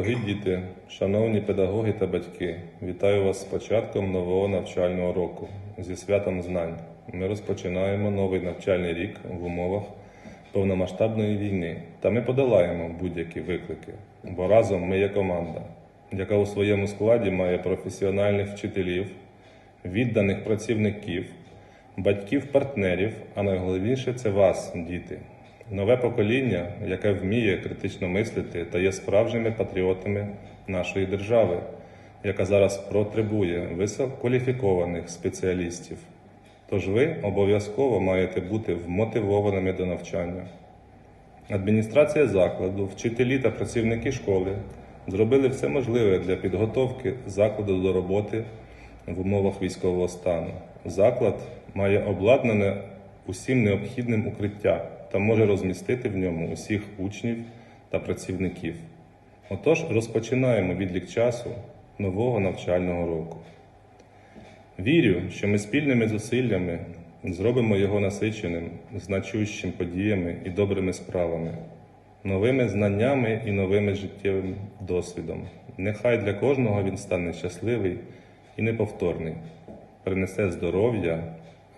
діти, шановні педагоги та батьки, вітаю вас з початком нового навчального року зі святом знань. Ми розпочинаємо новий навчальний рік в умовах повномасштабної війни, та ми подолаємо будь-які виклики, бо разом ми є команда, яка у своєму складі має професіональних вчителів, відданих працівників, батьків-партнерів, а найголовніше це вас, діти. Нове покоління, яке вміє критично мислити та є справжніми патріотами нашої держави, яка зараз потребує висококваліфікованих спеціалістів. Тож ви обов'язково маєте бути вмотивованими до навчання. Адміністрація закладу, вчителі та працівники школи зробили все можливе для підготовки закладу до роботи в умовах військового стану. Заклад має обладнане усім необхідним укриття та може розмістити в ньому усіх учнів та працівників. Отож, розпочинаємо відлік часу нового навчального року. Вірю, що ми спільними зусиллями зробимо його насиченим, значущим подіями і добрими справами, новими знаннями і новим життєвим досвідом. Нехай для кожного він стане щасливий і неповторний, принесе здоров'я,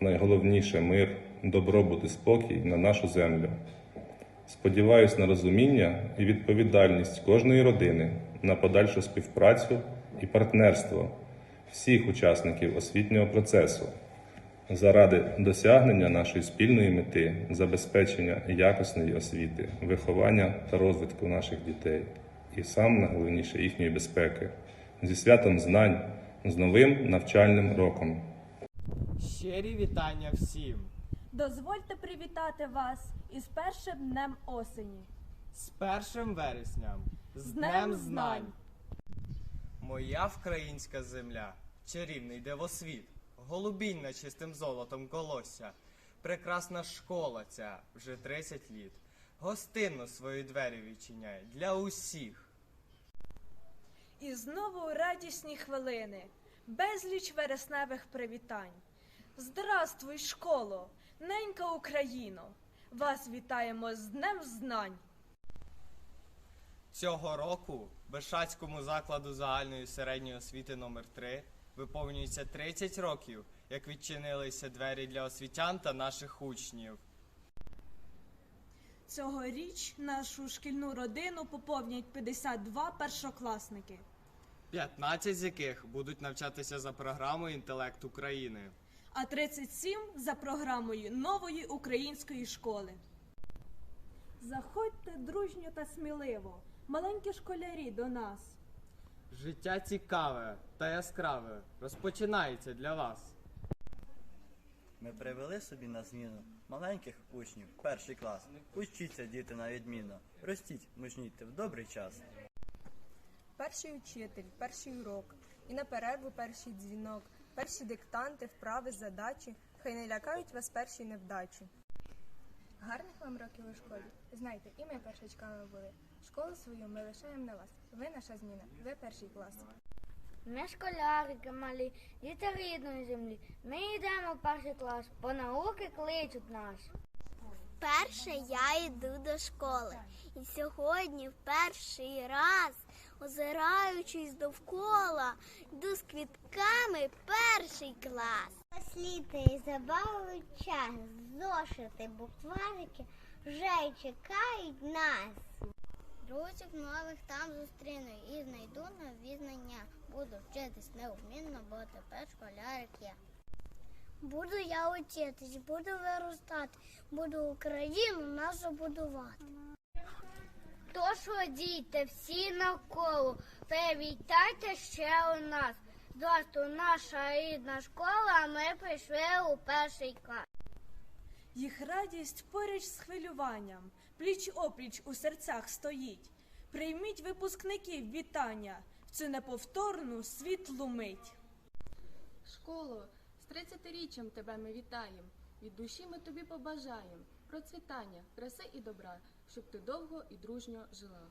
найголовніше мир, добробут і спокій на нашу землю. Сподіваюсь на розуміння і відповідальність кожної родини на подальшу співпрацю і партнерство всіх учасників освітнього процесу заради досягнення нашої спільної мети, забезпечення якісної освіти, виховання та розвитку наших дітей, і сам найголовніше їхньої безпеки зі святом знань, з новим навчальним роком. Щирі вітання всім! Дозвольте привітати вас із першим днем осені. З першим вересням, з, З Днем знань! Моя вкраїнська земля, чарівний дивосвіт, голубінь чистим золотом колосся, прекрасна школа ця вже 30 літ, гостинно свої двері відчиняє для усіх. І знову радісні хвилини, безліч вересневих привітань. Здравствуй, школо, ненька Україно! Вас вітаємо з Днем знань! Цього року Бешацькому закладу загальної середньої освіти номер 3 виповнюється 30 років, як відчинилися двері для освітян та наших учнів. Цьогоріч нашу шкільну родину поповнять 52 першокласники. 15 з яких будуть навчатися за програмою інтелект України. А 37 за програмою нової української школи. Заходьте дружньо та сміливо, маленькі школярі до нас. Життя цікаве та яскраве розпочинається для вас. Ми привели собі на зміну маленьких учнів, перший клас. Учіться, діти, на відмінно. Ростіть, мужнійте в добрий час. Перший учитель, перший урок, і на перерву перший дзвінок, перші диктанти, вправи, задачі, хай не лякають вас перші невдачі. Гарних вам років у школі. Знайте, і ми першачками були. Школу свою ми лишаємо на вас. Ви наша зміна, ви перший клас. Ми школярики малі, діти рідної землі. Ми йдемо в перший клас, бо науки кличуть нас. Перше я йду до школи, і сьогодні в перший раз, озираючись довкола, йду з квітками перший клас. Сліти і забавують час, зошити, букварики вже й чекають нас. Друзів нових там зустріну і знайду нові знання. Буду вчитись неумінно, бо тепер школярик я. Буду я учитись, буду виростати, буду Україну нашу будувати. Тож ходійте всі навколо, привітайте ще у нас. Здрастуй, наша рідна школа, ми прийшли у перший клас. Їх радість поруч з хвилюванням, пліч опліч у серцях стоїть. Прийміть випускників вітання в цю неповторну світлу мить. Школо, з 30-річчям тебе ми вітаємо. Від душі ми тобі побажаємо процвітання, краси і добра, щоб ти довго і дружньо жила.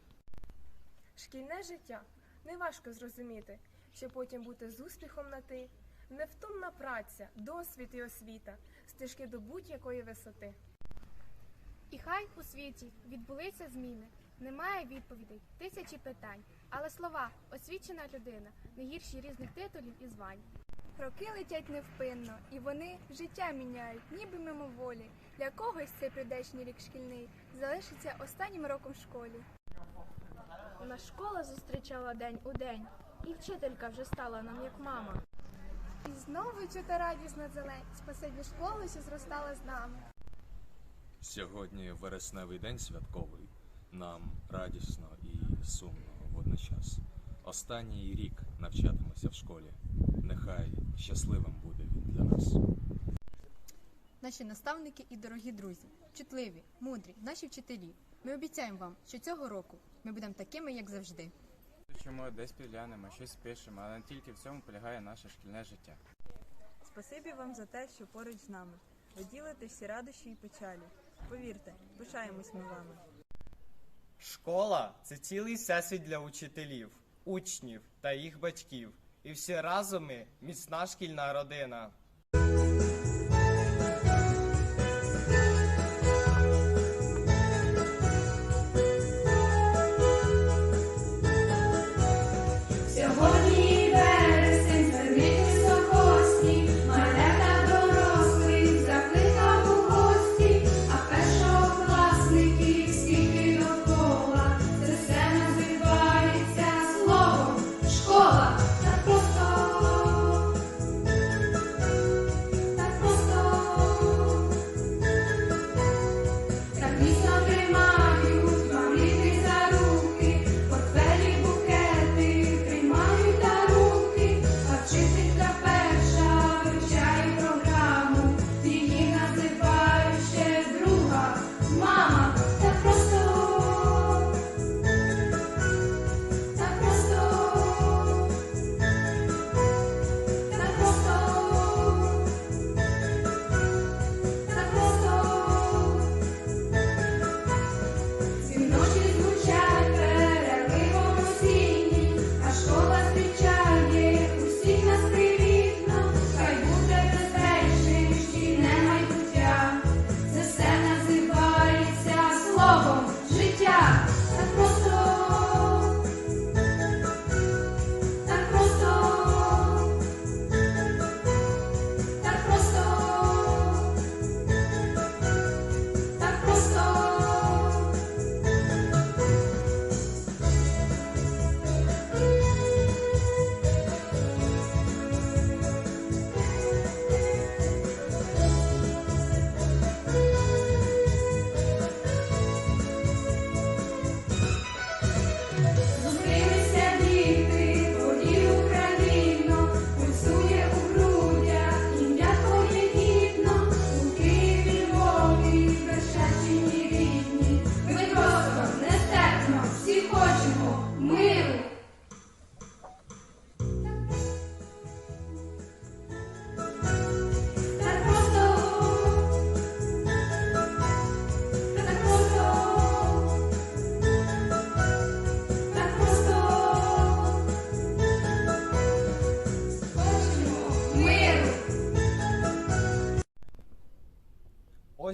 Шкільне життя неважко зрозуміти, що потім бути з успіхом на ти, невтомна праця, досвід і освіта, стежки до будь-якої висоти. І хай у світі відбулися зміни. Немає відповідей, тисячі питань. Але слова освічена людина не гірші різних титулів і звань. Роки летять невпинно, і вони життя міняють, ніби мимоволі. Для когось цей прийдешній рік шкільний залишиться останнім роком в школі. Нас школа зустрічала день у день, і вчителька вже стала нам як мама. І знову чути радісно зелень, спасибі школи, що зростала з нами. Сьогодні вересневий день святковий. Нам радісно і сумно водночас. Останній рік навчатимося в школі. Нехай щасливим буде він для нас. Наші наставники і дорогі друзі, чутливі, мудрі, наші вчителі. Ми обіцяємо вам, що цього року ми будемо такими, як завжди. Чому десь підглянемо, щось пишемо, але не тільки в цьому полягає наше шкільне життя. Спасибі вам за те, що поруч з нами. Ви ділите всі радощі і печалі. Повірте, пишаємось ми вами. Школа це цілий всесвіт для учителів, учнів та їх батьків. І всі разом ми міцна шкільна родина.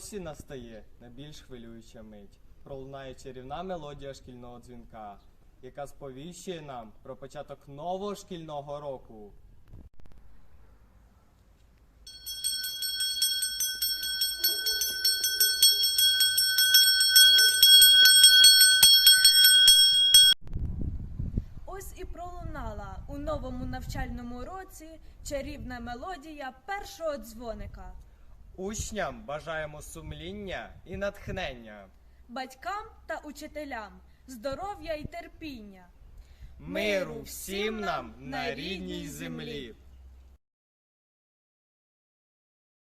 Осінь настає найбільш хвилююча мить. Пролунає чарівна мелодія шкільного дзвінка, яка сповіщує нам про початок нового шкільного року. Ось і пролунала у новому навчальному році чарівна мелодія першого дзвоника. Учням бажаємо сумління і натхнення. Батькам та учителям здоров'я і терпіння. Миру всім нам на рідній землі.